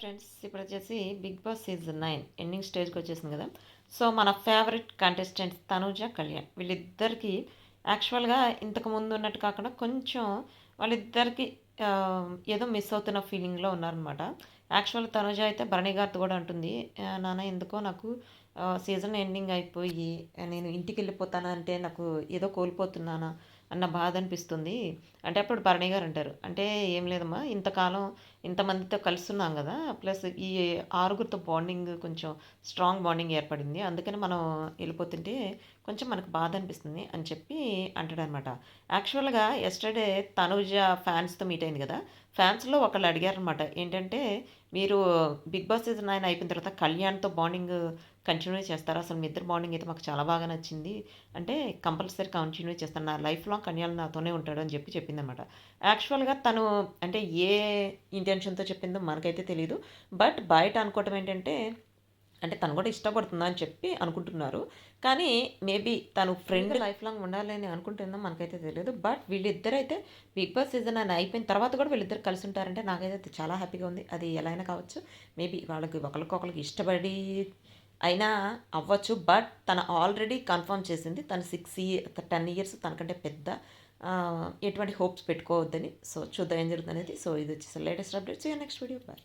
Friends ఇప్పుడు వచ్చేసి big boss season nine ending స్టేజ్కి వచ్చేసింది కదా. సో మన ఫేవరెట్ కంటెస్టెంట్స్ తనూజ కళ్యాణ్. వీళ్ళిద్దరికి యాక్చువల్గా ఇంతకు ముందు ఉన్నట్టు కాకుండా కొంచెం వాళ్ళిద్దరికి ఏదో మిస్ అవుతున్న ఫీలింగ్లో ఉన్నారనమాట యాక్చువల్ తనుజ అయితే భరణి గారితో కూడా అంటుంది నాన్న ఎందుకో నాకు సీజన్ ఎండింగ్ అయిపోయి నేను ఇంటికి వెళ్ళిపోతానా అంటే నాకు ఏదో కోల్పోతున్నానా అన్న బాధ అనిపిస్తుంది. అంటే అప్పుడు భరణి గారు అంటారు. అంటే ఏం లేదమ్మా ఇంతకాలం ఇంతమందితో కలుస్తున్నాం కదా ప్లస్ ఈ ఆరుగురితో బాండింగ్ కొంచెం స్ట్రాంగ్ బాండింగ్ ఏర్పడింది. అందుకని మనం వెళ్ళిపోతుంటే కొంచెం మనకు బాధ అనిపిస్తుంది అని చెప్పి అంటాడనమాట. యాక్చువల్గా ఎస్టర్డే తనుజ ఫ్యాన్స్తో మీట్ అయింది కదా ఫ్యాన్స్లో ఒకళ్ళు అడిగారనమాట. ఏంటంటే మీరు బిగ్ బాస్ సీజన్ ఆయన అయిపోయిన తర్వాత కళ్యాణ్తో బాండింగ్ కంటిన్యూ చేస్తారా? అసలు మీ ఇద్దరు బాండింగ్ అయితే మాకు చాలా బాగా నచ్చింది. అంటే కంపల్సరీ కంటిన్యూ చేస్తాను. నా లైఫ్ లాంగ్ కళ్యాణ్ నాతోనే ఉంటాడు అని చెప్పి చెప్పిందనమాట యాక్చువల్గా తను అంటే ఏ ఇంటెన్షన్తో చెప్పిందో మనకైతే తెలియదు బట్ బయట అనుకోవటం ఏంటంటే అంటే తను కూడా ఇష్టపడుతుందా అని చెప్పి అనుకుంటున్నారు. కానీ మేబీ తను ఫ్రెండ్ లైఫ్ లాంగ్ ఉండాలని అనుకుంటుందో మనకైతే తెలియదు బట్ వీళ్ళిద్దరైతే బిగ్ బాస్ సీజన్ అని అయిపోయిన తర్వాత కూడా వీళ్ళిద్దరు కలిసి ఉంటారంటే నాకైతే చాలా హ్యాపీగా ఉంది. అది ఎలా అయినా కావచ్చు. మేబీ వాళ్ళకి ఒకరికొకరికి ఇష్టపడి అయినా అవ్వచ్చు. బట్ తను ఆల్రెడీ కన్ఫర్మ్ చేసింది తను సిక్స్ ఇయర్ టెన్ ఇయర్స్ తనకంటే పెద్ద ఎటువంటి హోప్స్ పెట్టుకోవద్దని. సో చూద్దాం ఏం జరుగుతుంది అనేది సో ఇది వచ్చేసి latest updates next video bye